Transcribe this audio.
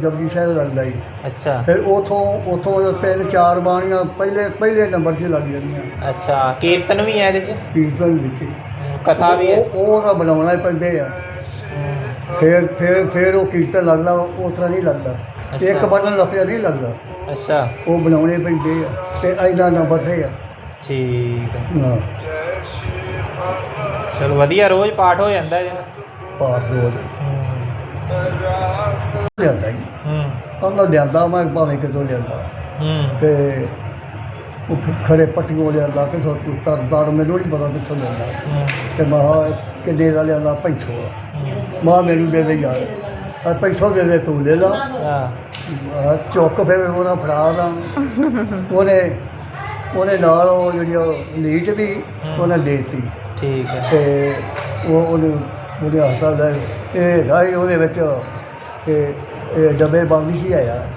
ਜਪਜੀ ਸਾਹਿਬ ਲੱਗਦਾ ਜੀ। ਅੱਛਾ। ਫਿਰ ਉਥੋਂ ਉਥੋਂ ਤਿੰਨ ਚਾਰ ਬਾਣੀਆਂ ਪਹਿਲੇ ਪਹਿਲੇ ਨੰਬਰ 'ਤੇ ਲੱਗ ਜਾਂਦੀਆਂ। ਅੱਛਾ ਕੀਰਤਨ ਵੀ ਹੈ ਇਹਦੇ ਚ? ਕੀਰਤਨ ਵਿੱਚ। ਹੀ। ਕਥਾ ਵੀ ਹੈ? ਉਹ ਉਹ ਤਾਂ ਬਣਾਉਣਾ ਹੀ ਪੈਂਦੇ ਆ। ਫਿਰ ਫਿਰ ਫਿਰ ਉਹ ਕੀਰਤਨ ਲੱਗਦਾ ਉਸ ਤਰ੍ਹਾਂ ਨਹੀਂ ਲੱਗਦਾ। ਅੱਛਾ। ਇੱਕ ਬਟਨ ਲੱਭਿਆ ਨਹੀਂ ਲੱਗਦਾ। ਅੱਛਾ। ਉਹ ਬਣਾਉਣੇ ਪੈਂਦੇ ਆ ਤੇ ਐਨਾ ਨੰਬਰ ਤੇ ਆ। ਠੀਕ ਹੈ ਹਾਂ। ਚਲੋ ਵਧੀਆ ਰੋਜ਼ ਪਾਠ ਹੋ ਜਾਂਦਾ ਜੀ ਪਾਪ ਰੋਜ਼। ਲਿਆਂਦਾ ਹੀ। ਹੂੰ ਉਹਨਾਂ ਲਿਆਂਦਾ ਮੈਂ ਭਾਵੇਂ ਕਿਤੋਂ ਲਿਆਂਦਾ। ਹੂੰ। ਤੇ ਉਹ ਖ- ਖਰੇ ਪੱਟੀਆਂ ਲਿਆਂਦਾ ਕਿਥੋਂ ਤਰ ਤਰ ਮੈਨੂੰ ਨਹੀਂ ਪਤਾ ਕਿੱਥੋਂ ਲਿਆਂਦਾ। ਹੂੰ। ਤੇ ਮੈਂ ਕਿਹਾ ਕਿੰਨੇ ਦਾ ਲਿਆਂਦਾ? ਪੈਂਥੋ ਆ ਹੂੰ। ਮਾਂ ਮੈਨੂੰ ਦੇ ਦੇ ਯਾਰ। ਆ ਪੈਂਥੋ ਦੇ ਦੇ ਤੂੰ ਲੈ ਲਾ। ਹਾਂ। ਆਹ ਚੁੱਕ ਫਿਰ ਉਹਨਾਂ ਫੜਾ ਦਾ। ਉਹਨੇ ਉਹਨੇ ਨਾਲ ਉਹ ਜਿਹੜੀ ਉਹ ਲੀਟ ਵੀ ਉਹਨੇ ਦੇਤੀ। ਠੀਕ ਹੈ। ਤੇ ਉਹ ਉਹਨੇ ਉਹਦੇ ਹਸਪਤਾਲ ਦਾ ਇਹ ਹੈਗਾ ਸੀ ਉਹਦੇ ਵਿੱਚ ਤੇ ਇਹ ਬੰਦ ਹੀ ਆਇਆ।